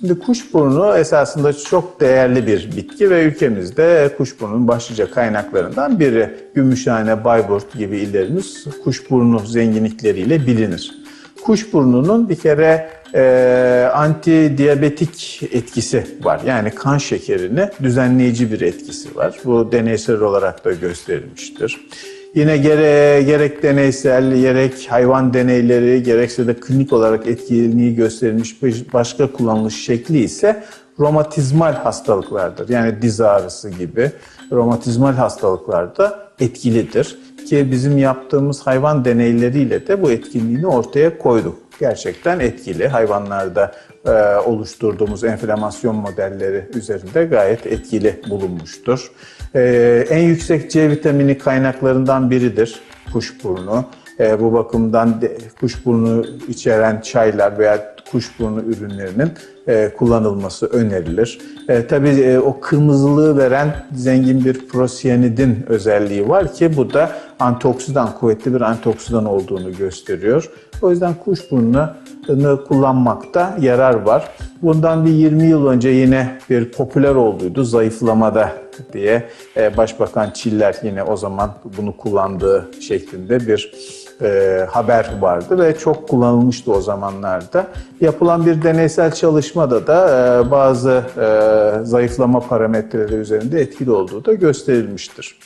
Şimdi kuşburnu esasında çok değerli bir bitki ve ülkemizde kuşburnunun başlıca kaynaklarından biri. Gümüşhane, Bayburt gibi illerimiz kuşburnu zenginlikleriyle bilinir. Kuşburnunun bir kere e, antidiyabetik etkisi var. Yani kan şekerini düzenleyici bir etkisi var. Bu deneysel olarak da gösterilmiştir. Yine gere, gerek deneysel, gerek hayvan deneyleri, gerekse de klinik olarak etkinliği gösterilmiş başka kullanılış şekli ise romatizmal hastalıklardır. Yani diz ağrısı gibi romatizmal hastalıklarda etkilidir. Ki bizim yaptığımız hayvan deneyleriyle de bu etkinliğini ortaya koyduk. Gerçekten etkili. Hayvanlarda e, oluşturduğumuz enflamasyon modelleri üzerinde gayet etkili bulunmuştur. E, en yüksek C vitamini kaynaklarından biridir kuşburnu. E, bu bakımdan de, kuşburnu içeren çaylar veya kuşburnu ürünlerinin e, kullanılması önerilir. E, tabii e, o kırmızılığı veren zengin bir prosiyanidin özelliği var ki bu da antioksidan, kuvvetli bir antioksidan olduğunu gösteriyor. O yüzden kuşburnunu kullanmakta yarar var. Bundan bir 20 yıl önce yine bir popüler olduydu zayıflamada diye e, Başbakan Çiller yine o zaman bunu kullandığı şeklinde bir e, haber vardı ve çok kullanılmıştı o zamanlarda. Yapılan bir deneysel çalışmada da e, bazı e, zayıflama parametreleri üzerinde etkili olduğu da gösterilmiştir.